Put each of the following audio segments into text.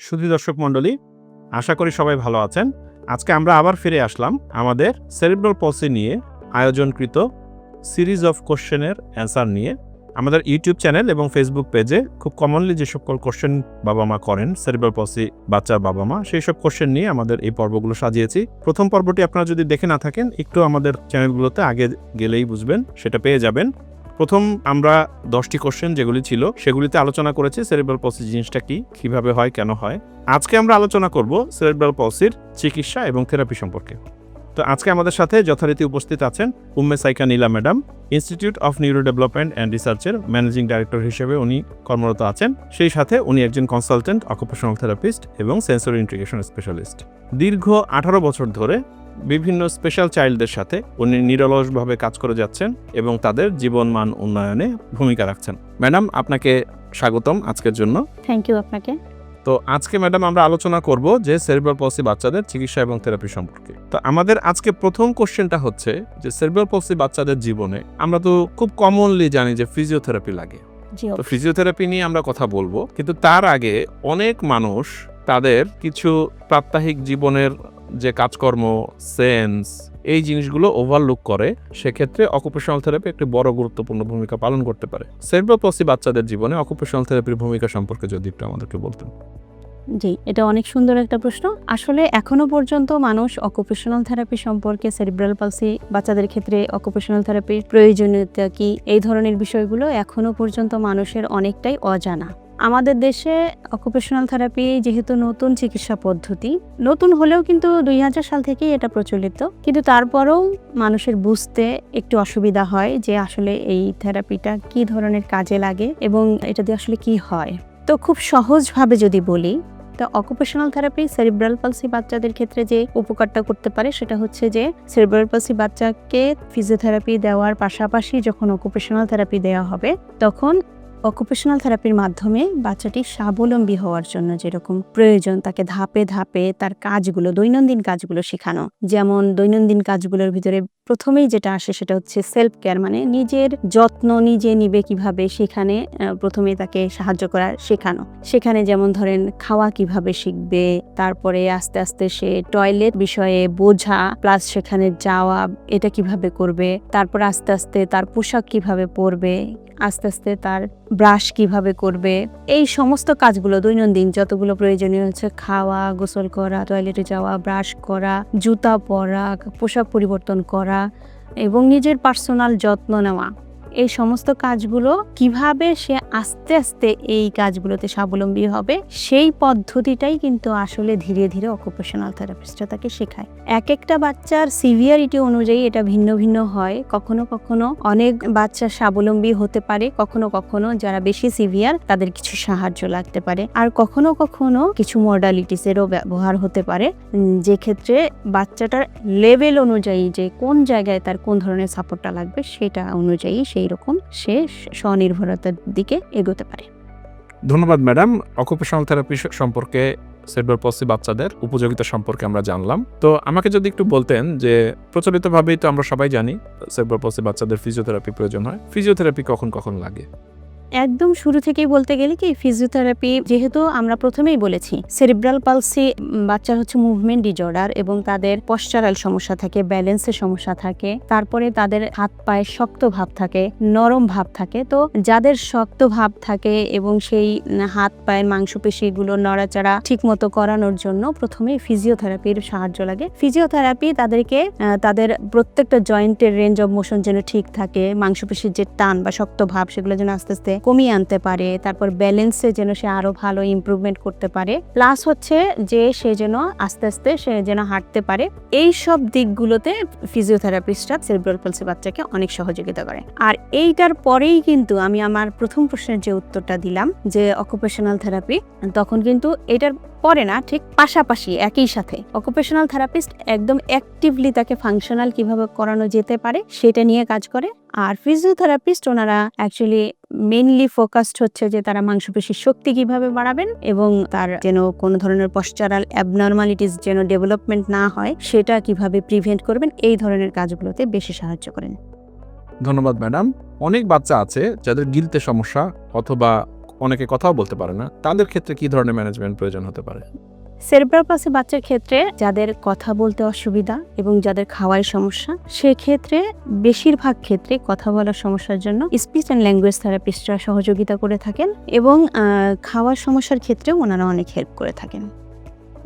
সুধী দর্শক মণ্ডলী, আশা করি সবাই ভালো আছেন। আজকে আমরা আবার ফিরে আসলাম আমাদের সেরিব্রাল পলসি নিয়ে আয়োজনকৃত সিরিজ অফ কোশ্চেনের অ্যান্সার নিয়ে। আমাদের ইউটিউব চ্যানেল এবং ফেসবুক পেজে খুব কমনলি যে সকল কোশ্চেন বাবা মা করেন সেরিব্রাল পলসি বাচ্চার বাবা মা, সেই সব কোশ্চেন নিয়ে আমাদের এই পর্বগুলো সাজিয়েছি। প্রথম পর্বটি আপনারা যদি দেখে না থাকেন, একটু আমাদের চ্যানেলগুলোতে আগে গেলেই বুঝবেন, সেটা পেয়ে যাবেন। প্রথম আমরা দশটি কোশ্চেন যেগুলি ছিল, সেগুলিতে আলোচনা করেছি সেরিব্রাল পলসি জিনিসটা কি, কীভাবে হয়, কেন হয়। আজকে আমরা আলোচনা করব সেরিব্রাল পলসির চিকিৎসা এবং থেরাপি সম্পর্কে। তো আজকে আমাদের সাথে যথারীতি উপস্থিত আছেন Umme Saika Nila madam institute of neuro development and রিসার্চের ম্যানেজিং ডাইরেক্টর হিসেবে উনি কর্মরত আছেন। সেই সাথে উনি একজন কনসালটেন্ট অকুপেশনাল থেরাপিস্ট এবং সেন্সরি ইন্টিগ্রেশন স্পেশালিস্ট দীর্ঘ আঠারো বছর ধরে বিভিন্ন স্পেশাল চাইল্ডদের সাথে উনি নিরলসভাবে কাজ করে যাচ্ছেন এবং তাদের জীবনমান উন্নয়নে ভূমিকা রাখছেন। ম্যাডাম আপনাকে স্বাগতম আজকের জন্য। থ্যাংক ইউ আপনাকে। তো আজকে ম্যাডাম আমরা আলোচনা করব যে সেরিব্রাল পলসি বাচ্চাদের চিকিৎসা এবং থেরাপি সম্পর্কে। তো আমাদের আজকে প্রথম কোশ্চেনটা হচ্ছে যে সেরিব্রাল পলসি বাচ্চাদের জীবনে আমরা তো খুব কমনলি জানি যে ফিজিওথেরাপি লাগে। তো ফিজিওথেরাপি নিয়ে আমরা কথা বলব কিন্তু তার আগে অনেক মানুষ তাদের কিছু প্রাত্যহিক জীবনের যে কাজকর্ম সেন্স এই জিনিসগুলো ওভারলুক করে, সেক্ষেত্রে অকুপেশনাল থেরাপি একটি বড় গুরুত্বপূর্ণ ভূমিকা পালন করতে পারে। সেরিব্রাল পলসি বাচ্চাদের জীবনে অকুপেশনাল থেরাপির ভূমিকা সম্পর্কে যদি একটু আমাদেরকে বলতেন। জি, এটা অনেক সুন্দর একটা প্রশ্ন। আসলে এখনও পর্যন্ত মানুষ অকুপেশনাল থেরাপি সম্পর্কে সেরিব্রাল পালসি বাচ্চাদের ক্ষেত্রে অকুপেশনাল থেরাপির প্রয়োজনীয়তা কি, এই ধরনের বিষয়গুলো এখনও পর্যন্ত মানুষের অনেকটাই অজানা। আমাদের দেশে অকুপেশনাল থেরাপি যেহেতু নতুন চিকিৎসা পদ্ধতি, নতুন হলেও কিন্তু দুই হাজার সাল থেকেই এটা প্রচলিত। কিন্তু তারপরেও মানুষের বুঝতে একটু অসুবিধা হয় যে আসলে এই থেরাপিটা কি ধরনের কাজে লাগে এবং এটা দিয়ে আসলে কি হয়। তো খুব সহজভাবে যদি বলি, তো অকুপেশনাল থেরাপি সেরিব্রাল পালসি বাচ্চাদের ক্ষেত্রে যে উপকারটা করতে পারে সেটা হচ্ছে যে সেরিব্রাল পালসি বাচ্চাকে ফিজিওথেরাপি দেওয়ার পাশাপাশি যখন অকুপেশনাল থেরাপি দেওয়া হবে, তখন অকুপেশনাল থেরাপির মাধ্যমে বাচ্চাটি স্বাবলম্বী হওয়ার জন্য যেরকম প্রয়োজন তাকে ধাপে ধাপে তার কাজগুলো, দৈনন্দিন কাজগুলো শেখানো। যেমন দৈনন্দিন কাজগুলোর ভিতরে প্রথমেই যেটা আসে সেটা হচ্ছে সেলফ কেয়ার মানে নিজের যত্ন নিজে নিবে কীভাবে সেখানে প্রথমে তাকে সাহায্য করা শেখানো। সেখানে যেমন ধরেন খাওয়া কীভাবে শিখবে, তারপরে আস্তে আস্তে সে টয়লেট বিষয়ে বোঝা প্লাস সেখানে যাওয়া, এটা কীভাবে করবে, তারপর আস্তে আস্তে তার পোশাক কীভাবে পরবে আস্তে আস্তে তার ব্রাশ কীভাবে করবে, এই সমস্ত কাজগুলো, দৈনন্দিন যতগুলো প্রয়োজনীয় হচ্ছে খাওয়া, গোসল করা টয়লেটে যাওয়া ব্রাশ করা, জুতা পরা, পোশাক পরিবর্তন করা এবং নিজের পার্সোনাল যত্ন নেওয়া। এই সমস্ত কাজগুলো কীভাবে সে আস্তে আস্তে এই কাজগুলোতে স্বাবলম্বী হবে, সেই পদ্ধতিটাই কিন্তু আসলে ধীরে ধীরে অকুপেশনাল থেরাপিস্টরা তাকে শেখায়। এক একটা বাচ্চার সিভিয়ারিটি অনুযায়ী এটা ভিন্ন ভিন্ন হয়। কখনো কখনো অনেক বাচ্চা স্বাবলম্বী হতে পারে, কখনো কখনো যারা বেশি সিভিয়ার তাদের কিছু সাহায্য লাগতে পারে। আর কখনো কখনো কিছু মডালিটিসেরও ব্যবহার হতে পারে যে ক্ষেত্রে বাচ্চাটার লেভেল অনুযায়ী যে কোন জায়গায় তার কোন ধরনের সাপোর্টটা লাগবে সেটা অনুযায়ী সেই রকম সে স্বনির্ভরতার দিকে এগোতে পারে। ধন্যবাদ, ম্যাডাম। অকুপেশনাল থেরাপি সম্পর্কে সেরিব্রাল পলসি বাচ্চাদের উপযোগিতা সম্পর্কে আমরা জানলাম। তো আমাকে যদি একটু বলতেন যে, প্রচলিতভাবেই তো আমরা সবাই জানি সেরবার পসি বাচ্চাদের ফিজিওথেরাপি প্রয়োজন হয়। ফিজিওথেরাপি কখন কখন লাগে? একদম শুরু থেকেই বলতে গেলে কি ফিজিওথেরাপি যেহেতু আমরা প্রথমেই বলেছি সেরিব্রাল পালসি বাচ্চার হচ্ছে মুভমেন্ট ডিজর্ডার এবং তাদের পশ্চারাল সমস্যা থাকে ব্যালেন্সের সমস্যা থাকে, তারপরে তাদের হাত পায়ে শক্ত ভাব থাকে, নরম ভাব থাকে। তো যাদের শক্ত ভাব থাকে এবং সেই হাত পায়ের মাংসপেশিগুলো নড়াচড়া ঠিক মতো করানোর জন্য প্রথমে ফিজিওথেরাপির সাহায্য লাগে। ফিজিওথেরাপি তাদেরকে তাদের প্রত্যেকটা জয়েন্টের রেঞ্জ অফ মোশন যেন ঠিক থাকে, মাংসপেশির যে টান বা শক্ত ভাব সেগুলো যেন আস্তে আস্তে কমিয়ে আনতে পারে, তারপর ব্যালেন্সে যেন সে আরও ভালো ইমপ্রুভমেন্ট করতে পারে প্লাস হচ্ছে যে সে যেন আস্তে আস্তে সে যেন হাঁটতে পারে, এই সব দিকগুলোতে ফিজিওথেরাপিস্টরা সেরিব্রাল পালসি বাচ্চাকে অনেক সহযোগিতা করে। আর এইটার পরেই কিন্তু আমি আমার প্রথম প্রশ্নের যে উত্তরটা দিলাম যে অকুপেশনাল থেরাপি তখন কিন্তু এটার পরে না, ঠিক পাশাপাশি একই সাথে অকুপেশনাল থেরাপিস্ট একদম অ্যাক্টিভলি তাকে ফাংশনাল কীভাবে করানো যেতে পারে সেটা নিয়ে কাজ করে, আর ফিজিওথেরাপিস্ট ওনারা অ্যাকচুয়ালি মেইনলি ফোকাসড হচ্ছে যে তারা মাংসপেশির শক্তি কীভাবে বাড়াবেন এবং তার যেন কোনো ধরনের পশ্চারাল অ্যাবনর্মালিটিস যেন ডেভেলপমেন্ট না হয়, সেটা কীভাবে প্রিভেন্ট করবেন, এই ধরনের কাজগুলোতে বেশি সাহায্য করেন। ধন্যবাদ, ম্যাডাম। অনেক বাচ্চা আছে যাদের গিলতে সমস্যা অথবা অনেকে কথাও বলতে পারে না। তাদের ক্ষেত্রে কি ধরনের ম্যানেজমেন্ট প্রয়োজন হতে পারে? সেরেব্রাল পালসি বাচ্চার ক্ষেত্রে যাদের কথা বলতে অসুবিধা এবং যাদের খাওয়ার সমস্যা, সেক্ষেত্রে বেশিরভাগ ক্ষেত্রে কথা বলার সমস্যার জন্য স্পিচ অ্যান্ড ল্যাঙ্গুয়েজ থেরাপিস্টরা সহযোগিতা করে থাকেন এবং খাওয়ার সমস্যার ক্ষেত্রেও ওনারা অনেক হেল্প করে থাকেন।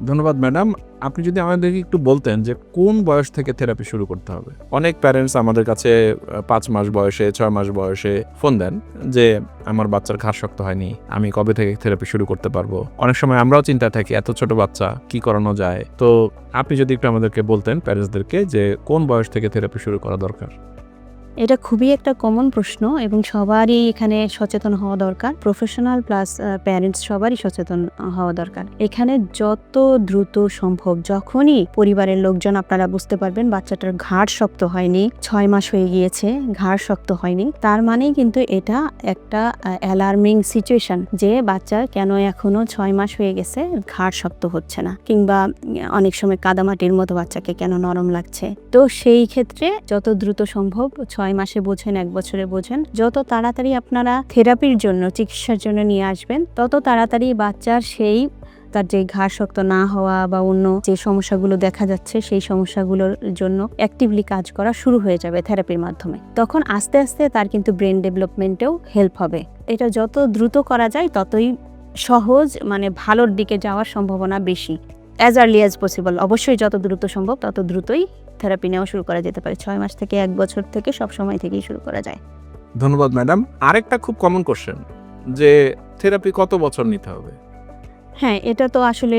ধন্যবাদ, ম্যাডাম। আপনি যদি আমাদেরকে একটু বলতেন যে কোন বয়স থেকে থেরাপি শুরু করতে হবে? অনেক প্যারেন্টস আমাদের কাছে পাঁচ মাস বয়সে, ছয় মাস বয়সে ফোন দেন যে, আমার বাচ্চার ঘাড় শক্ত হয়নি, আমি কবে থেকে থেরাপি শুরু করতে পারব? অনেক সময় আমরাও চিন্তায় থাকি, এত ছোট বাচ্চা, কি করানো যায়? তো আপনি যদি একটু আমাদেরকে বলতেন প্যারেন্টসদেরকে যে কোন বয়স থেকে থেরাপি শুরু করা দরকার? এটা খুবই একটা কমন প্রশ্ন এবং সবারই এখানে সচেতন হওয়া দরকার। প্রফেশনাল প্লাস প্যারেন্টস সবারই সচেতন হওয়া দরকার। এখানে যত দ্রুত সম্ভব, যখনই পরিবারের লোকজন আপনারা বুঝতে পারবেন বাচ্চাটার ঘাড় শক্ত হয়নি, ছয় মাস হয়ে গিয়েছে, ঘাড় শক্ত হয়নি, তার মানেই কিন্তু এটা একটা অ্যালার্মিং সিচুয়েশন যে বাচ্চা কেন এখনও ছয় মাস হয়ে গেছে, ঘাড় শক্ত হচ্ছে না। কিংবা অনেক সময় কাদামাটির মতো বাচ্চাকে কেন নরম লাগছে। তো সেই ক্ষেত্রে যত দ্রুত সম্ভব ছয় মাসে বোঝেন, এক বছরে বোঝেন। যত তাড়াতাড়ি আপনারা থেরাপির জন্য, চিকিৎসার জন্য নিয়ে আসবেন, তত তাড়াতাড়ি বাচ্চার সেই, তার যে ঘাড় শক্ত না হওয়া বা অন্য যে সমস্যাগুলো দেখা যাচ্ছে, সেই সমস্যাগুলোর জন্য অ্যাক্টিভলি কাজ করা শুরু হয়ে যাবে থেরাপির মাধ্যমে। তখন আস্তে আস্তে তার কিন্তু ব্রেন ডেভেলপমেন্টেও হেল্প হবে। এটা যত দ্রুত করা যায়, ততই সহজ মানে ভালোর দিকে যাওয়ার সম্ভাবনা বেশি। অ্যাজ আর্লি অ্যাজ পসিবল অবশ্যই যত দ্রুত সম্ভব, তত দ্রুতই থেরাপি নেওয়া শুরু করা যেতে পারে। ছয় মাস থেকে এক বছর থেকে সব সময় থেকেই শুরু করা যায়। ধন্যবাদ ম্যাডাম আরেকটা খুব কমন কোশ্চেন যে থেরাপি কত বছর নিতে হবে? হ্যাঁ এটা তো আসলে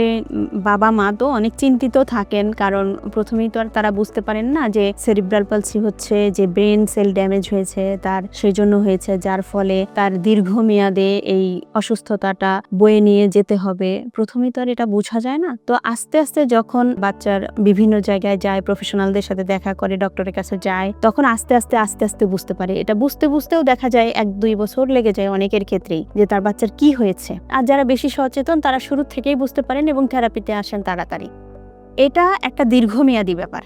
বাবা মা তো অনেক চিন্তিত থাকেন। কারণ প্রথমেই তো আর তারা বুঝতে পারেন না যে সেরিব্রাল পালসি হচ্ছে, যে ব্রেন সেল ড্যামেজ হয়েছে, তার সেই জন্য হয়েছে, যার ফলে তার দীর্ঘমেয়াদে এই অসুস্থতাটা বয়ে নিয়ে যেতে হবে। প্রথমেই তো আর এটা বোঝা যায় না। তো আস্তে আস্তে যখন বাচ্চার বিভিন্ন জায়গায় যায় প্রফেশনালদের সাথে দেখা করে ডক্টরের কাছে যায়, তখন আস্তে আস্তে আস্তে আস্তে বুঝতে পারে। এটা বুঝতে, বুঝতেও দেখা যায়, এক দুই বছর লেগে যায় অনেকের ক্ষেত্রেই, যে তার বাচ্চার কি হয়েছে। আর যারা বেশি সচেতন, তারা শুরু থেকেই বুঝতে পারেন এবং থেরাপিতে আসেন তাড়াতাড়ি। এটা একটা দীর্ঘমেয়াদী ব্যাপার।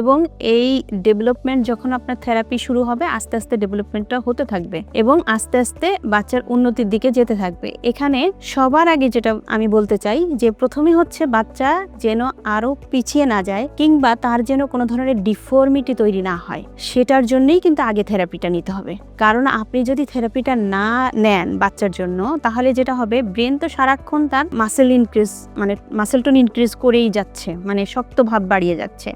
এবং এই ডেভেলপমেন্ট যখন আপনার থেরাপি শুরু হবে, আস্তে আস্তে ডেভেলপমেন্টটা হতে থাকবে এবং আস্তে আস্তে বাচ্চার উন্নতির দিকে যেতে থাকবে। এখানে সবার আগে যেটা আমি বলতে চাই, যে প্রথমে হচ্ছে বাচ্চা যেন আরও পিছিয়ে না যায় কিংবা তার যেন কোনো ধরনের ডিফর্মিটি তৈরি না হয়, সেটার জন্যই কিন্তু আগে থেরাপিটা নিতে হবে। কারণ আপনি যদি থেরাপিটা না নেন বাচ্চার জন্য, তাহলে যেটা হবে ব্রেন তো সারাক্ষণ তার মাসেল ইনক্রিজ মানে মাসেল টোন ইনক্রিজ করেই যাচ্ছে মানে শক্ত ভাব বাড়িয়ে যাচ্ছে।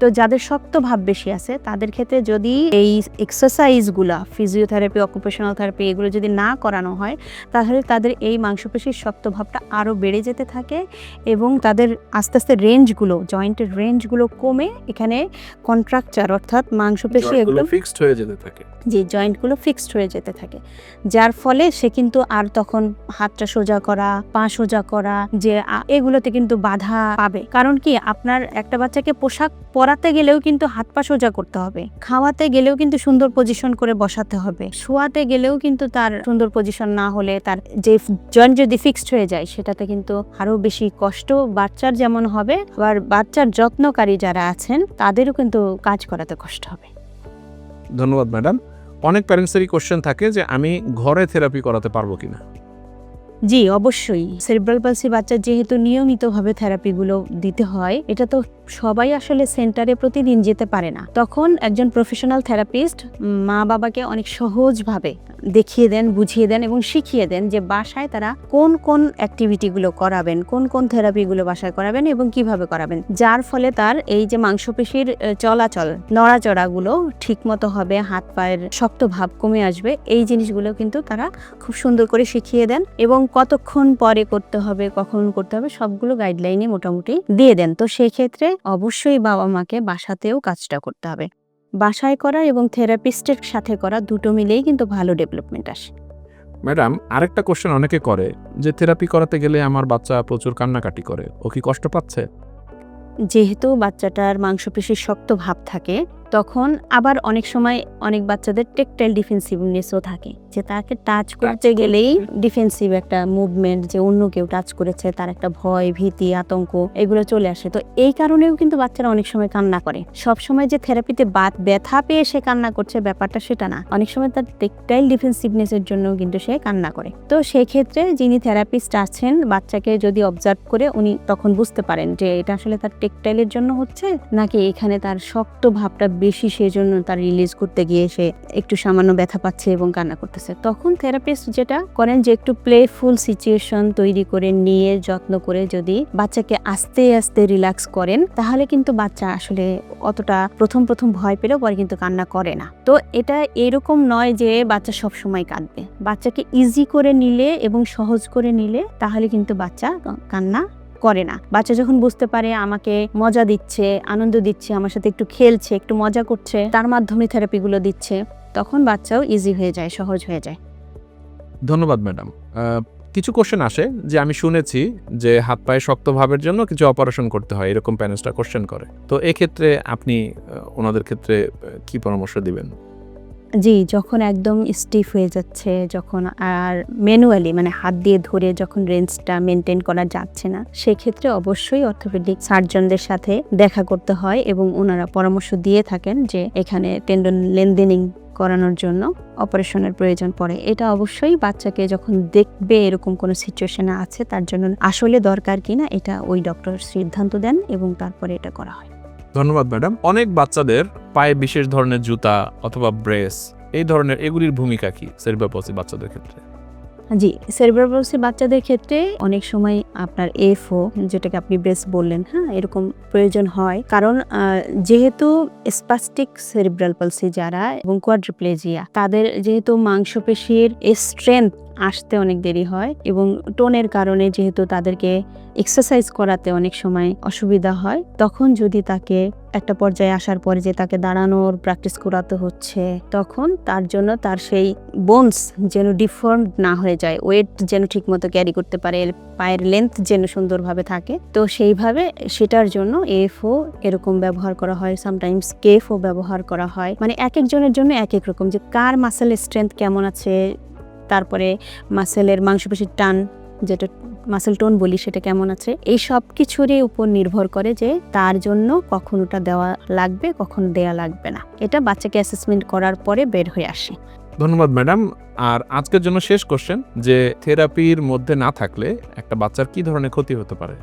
তো যাদের শক্ত ভাব বেশি আছে তাদের ক্ষেত্রে যদি এই এক্সারসাইজগুলা ফিজিওথেরাপি অকুপেশনাল থেরাপি এগুলো যদি না করানো হয় তাহলে তাদের এই মাংসপেশির শক্ত ভাবটা আরও বেড়ে যেতে থাকে এবং তাদের আস্তে আস্তে রেঞ্জগুলো জয়েন্টের রেঞ্জগুলো কমে এখানে কন্ট্রাকচার অর্থাৎ মাংসপেশি এগুলো ফিক্সড হয়ে যেতে থাকে। যে জয়েন্টগুলো ফিক্সড হয়ে যেতে থাকে। যার ফলে সে কিন্তু আর তখন হাতটা সোজা করা পা সোজা করা যে এগুলোতে কিন্তু বাধা পাবে। কারণ কি? আপনার একটা বাচ্চাকে পোশাক পরাতে গেলেও কিন্তু হাত পা সোজা করতে হবে। খাওয়াতে গেলেও কিন্তু সুন্দর পজিশন করে বসাতে হবে। শোয়াতে গেলেও কিন্তু তার সুন্দর পজিশন না হলে তার যে জয়েন্ট যদি ফিক্সড হয়ে যায় সেটাতে কিন্তু আরও বেশি কষ্ট। বাচ্চার যেমন হবে আবার বাচ্চার যত্নকারী যারা আছেন তাদেরও কিন্তু কাজ করাতে কষ্ট হবে। ধন্যবাদ ম্যাডাম অনেক প্যারেন্টসেরই কোশ্চেন থাকে যে আমি ঘরে থেরাপি করাতে পারব কিনা? জি অবশ্যই। সেরিব্রাল পালসি বাচ্চার যেহেতু নিয়মিতভাবে থেরাপিগুলো দিতে হয় এটা তো সবাই আসলে সেন্টারে প্রতিদিন যেতে পারে না। তখন একজন প্রফেশনাল থেরাপিস্ট মা বাবাকে অনেক সহজভাবে দেখিয়ে দেন, বুঝিয়ে দেন এবং শিখিয়ে দেন যে বাসায় তারা কোন কোন অ্যাক্টিভিটিগুলো করাবেন, কোন কোন থেরাপিগুলো বাসায় করাবেন এবং কীভাবে করাবেন। যার ফলে তার এই যে মাংসপেশির চলাচল নড়াচড়াগুলো ঠিকমতো হবে, হাত পায়ের শক্ত ভাব কমে আসবে, এই জিনিসগুলো কিন্তু তারা খুব সুন্দর করে শিখিয়ে দেন এবং কতক্ষণ পরে করতে হবে, কখন করতে হবে সবগুলো গাইডলাইনে মোটামুটি দিয়ে দেন। তো সেই ক্ষেত্রে অবশ্যই বাবা মাকে বাসাতেও কাজটা করতে হবে। বাসায় করা এবং থেরাপিস্টের সাথে করা দুটো মিলেই কিন্তু ভালো ডেভেলপমেন্ট আসে। ম্যাডাম আরেকটা কোশ্চেন অনেকে করে যে থেরাপি করাতে গেলে আমার বাচ্চা প্রচুর কান্নাকাটি করে ও কি কষ্ট পাচ্ছে? যেহেতু বাচ্চাটার মাংসপেশির শক্ত ভাব থাকে তখন আবার অনেক সময় অনেক বাচ্চাদের টেকটাইল ডিফেন্সিভনেসও থাকে যে তাকে টাচ করতে গেলেই ডিফেন্সিভ একটা মুভমেন্ট যে অন্য কেউ টাচ করেছে তার একটা ভয় ভীতি আতঙ্ক এগুলো চলে আসে। তো এই কারণেও কিন্তু বাচ্চারা অনেক সময় কান্না করে। সব সময় যে থেরাপিতে বাত ব্যথা পেয়ে সে কান্না করছে ব্যাপারটা সেটা না। অনেক সময় তার টেকটাইল ডিফেন্সিভনেসের জন্য কিন্তু সে কান্না করে। তো সেই ক্ষেত্রে যিনি থেরাপিস্ট আছেন বাচ্চাকে যদি অবজার্ভ করে উনি তখন বুঝতে পারেন যে এটা আসলে তার টেকটাইলের জন্য হচ্ছে নাকি এখানে তার শক্ত ভাবটা বেশি সেজন্য তার রিলিজ করতে গিয়ে সে একটু সামান্য ব্যথা পাচ্ছে এবং কান্না করতেছে। তখন থেরাপিস্ট যেটা করেন যে একটু প্লেফুল সিচুয়েশন তৈরি করে নিয়ে, যত্ন করে যদি বাচ্চাকে আস্তে আস্তে রিল্যাক্স করেন, তাহলে কিন্তু বাচ্চা আসলে অতটা প্রথম প্রথম ভয় পেলেও পরে কিন্তু কান্না করে না। তো এটা এরকম নয় যে বাচ্চা সব সময় কাঁদবে। বাচ্চাকে ইজি করে নিলে এবং সহজ করে নিলে তাহলে কিন্তু বাচ্চা কান্না করে না। বাচ্চা যখন বুঝতে পারে, আমাকে মজা দিচ্ছে, আনন্দ দিচ্ছে, আমার সাথে একটু খেলছে, একটু মজা করছে, তার মাধ্যমে থেরাপিগুলো দিচ্ছে, তখন বাচ্চাও ইজি হয়ে যায়, সহজ হয়ে যায়। ধন্যবাদ ম্যাডাম কিছু কোশ্চেন আসে যে আমি শুনেছি যে হাত পায়ে শক্ত ভাবের জন্য কিছু অপারেশন করতে হয়, এরকম প্যানেলসটা কোশ্চেন করে। তো এক্ষেত্রে আপনি ওনাদের ক্ষেত্রে কি পরামর্শ দিবেন? জি, যখন একদম স্টিফ হয়ে যাচ্ছে, যখন আর ম্যানুয়ালি মানে হাত দিয়ে ধরে যখন রেঞ্জটা মেনটেন করা যাচ্ছে না, সেক্ষেত্রে অবশ্যই অর্থোপেডিক সার্জনদের সাথে দেখা করতে হয় এবং ওনারা পরামর্শ দিয়ে থাকেন যে এখানে টেন্ডন লেনদেনিং করানোর জন্য অপারেশনের প্রয়োজন পড়ে। এটা অবশ্যই বাচ্চাকে যখন দেখবে এরকম কোনো সিচুয়েশনে আছে, তার জন্য আসলে দরকার কিনা, এটা ওই ডক্টর সিদ্ধান্ত দেন এবং তারপরে এটা করা হয়। ধন্যবাদ, ম্যাডাম। অনেক বাচ্চাদের পায়ে বিশেষ ধরনের জুতা অথবা ব্রেস, এই ধরনের এগুলির ভূমিকা কি সেরিব্রাল বাচ্চাদের ক্ষেত্রে? জি সেরিব্রালসি বাচ্চাদের ক্ষেত্রে অনেক সময় আপনার এফও যেটাকে আপনি ব্রেস বললেন হ্যাঁ এরকম প্রয়োজন হয়। কারণ যেহেতু স্পাস্টিক সেরিব্রাল পালসি যারা এবং কোয়াড্রিপ্লেজিয়া তাদের যেহেতু মাংসপেশির স্ট্রেংথ আসতে অনেক দেরি হয় এবং টোনের কারণে যেহেতু তাদেরকে এক্সারসাইজ করাতে অনেক সময় অসুবিধা হয়, তখন যদি তাকে একটা পর্যায়ে আসার পরে যে তাকে দাঁড়ানোর প্র্যাকটিস করাতে হচ্ছে, তখন তার জন্য তার সেই বোনস যেন ডিফর্ম না হয়ে যায় ওয়েট যেন ঠিকমতো ক্যারি করতে পারে, পায়ের লেন্থ যেন সুন্দরভাবে থাকে, তো সেইভাবে সেটার জন্য এফও এরকম ব্যবহার করা হয় সামটাইমস কেফও ব্যবহার করা হয়। মানে এক একজনের জন্য এক এক রকম যে কার মাসেল স্ট্রেংথ কেমন আছে তারপরে মাসেলের মাংসপেশির টান যেটা মাসেল টোন বলি সেটা কেমন আছে এই সব কিছুরই উপর নির্ভর করে যে তার জন্য কখন ওটা দেওয়া লাগবে কখন দেয়া লাগবে না। এটা বাচ্চাকে অ্যাসেসমেন্ট করার পরে বের হয়ে আসে। ধন্যবাদ ম্যাডাম। আর আজকের জন্য শেষ কোশ্চেন যে থেরাপির মধ্যে না থাকলে একটা বাচ্চার কি ধরনের ক্ষতি হতে পারে?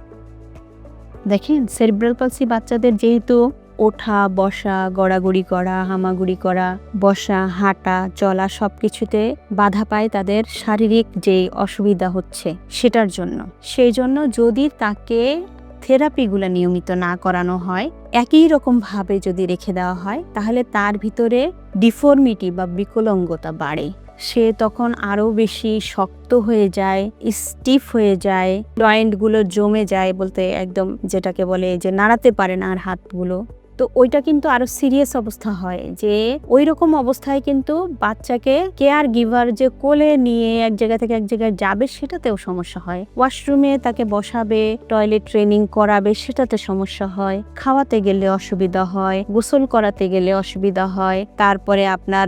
দেখেন সেরিব্রাল পালসি বাচ্চাদের যেহেতু ওঠা, বসা, গড়াগড়ি করা, হামাগুড়ি করা, বসা, হাঁটা, চলা সব কিছুতে বাধা পায় তাদের শারীরিক যে অসুবিধা হচ্ছে সেটার জন্য। সেই জন্য যদি তাকে থেরাপিগুলো নিয়মিত না করানো হয়, একই রকমভাবে যদি রেখে দেওয়া হয়, তাহলে তার ভিতরে ডিফর্মিটি বা বিকলঙ্গতা বাড়ে। সে তখন আরও বেশি শক্ত হয়ে যায়, স্টিফ হয়ে যায়, জয়েন্টগুলো জমে যায় বলতে একদম যেটাকে বলে যে নাড়াতে পারে না আর হাতগুলো। তো ওইটা কিন্তু আরও সিরিয়াস অবস্থা হয় যে ওই রকম অবস্থায় কিন্তু বাচ্চাকে কেয়ার গিভার যে কোলে নিয়ে এক জায়গা থেকে এক জায়গায় যাবে সেটাতেও সমস্যা হয়। ওয়াশরুমে তাকে বসাবে টয়লেট ট্রেনিং করাবে সেটাতে সমস্যা হয়। খাওয়াতে গেলে অসুবিধা হয়, গোসল করাতে গেলে অসুবিধা হয়, তারপরে আপনার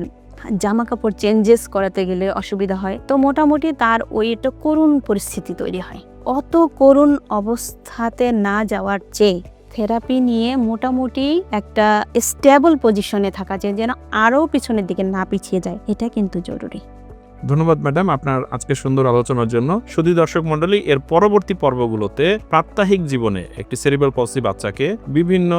জামা কাপড় চেঞ্জেস করাতে গেলে অসুবিধা হয়। তো মোটামুটি তার ওই একটা করুণ পরিস্থিতি তৈরি হয়। অত করুণ অবস্থাতে না যাওয়ার চেয়ে থেরাপি নিয়ে মোটামুটি একটা স্টেবল পজিশনে থাকা যায়, যেন আরও পিছনের দিকে না পিছিয়ে যায়, এটা কিন্তু জরুরি। ধন্যবাদ, ম্যাডাম, আপনার আজকে সুন্দর আলোচনার জন্য। শুধু দর্শক মন্ডলী এর পরবর্তী পর্বগুলোতে প্রাত্যহিক জীবনে একটি সেরিব্রাল পলসি বাচ্চাকে বিভিন্ন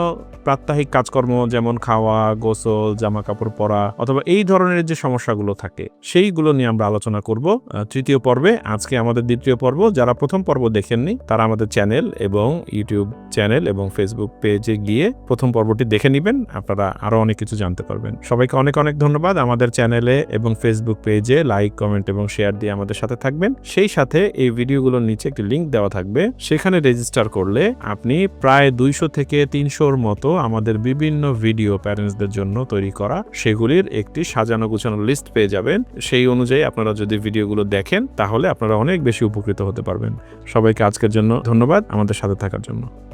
প্রাত্যহিক কাজকর্ম যেমন খাওয়া, গোসল জামা কাপড় পরা অথবা এই ধরনের যে সমস্যাগুলো থাকে, সেইগুলো নিয়ে আমরা আলোচনা করব তৃতীয় পর্বে। আজকে আমাদের দ্বিতীয় পর্ব, যারা প্রথম পর্ব দেখেননি, তারা আমাদের চ্যানেল এবং ইউটিউব চ্যানেল এবং ফেসবুক পেজে গিয়ে প্রথম পর্বটি দেখে নেবেন। আপনারা আরও অনেক কিছু জানতে পারবেন। সবাইকে অনেক অনেক ধন্যবাদ। আমাদের চ্যানেলে এবং ফেসবুক পেজে লাইক কমেন্ট এবং শেয়ার দিয়ে আমাদের সাথে থাকবেন। সেই সাথে এই ভিডিওগুলোর নিচে একটি লিংক দেওয়া থাকবে। সেখানে রেজিস্টার করলে আপনি প্রায় দুইশো থেকে তিনশোর মতো আমাদের বিভিন্ন ভিডিও প্যারেন্টসদের জন্য তৈরি করা সেগুলির একটি সাজানো গুছানো লিস্ট পেয়ে যাবেন। সেই অনুযায়ী আপনারা যদি ভিডিওগুলো দেখেন, তাহলে আপনারা অনেক বেশি উপকৃত হতে পারবেন। সবাইকে আজকের জন্য ধন্যবাদ আমাদের সাথে থাকার জন্য।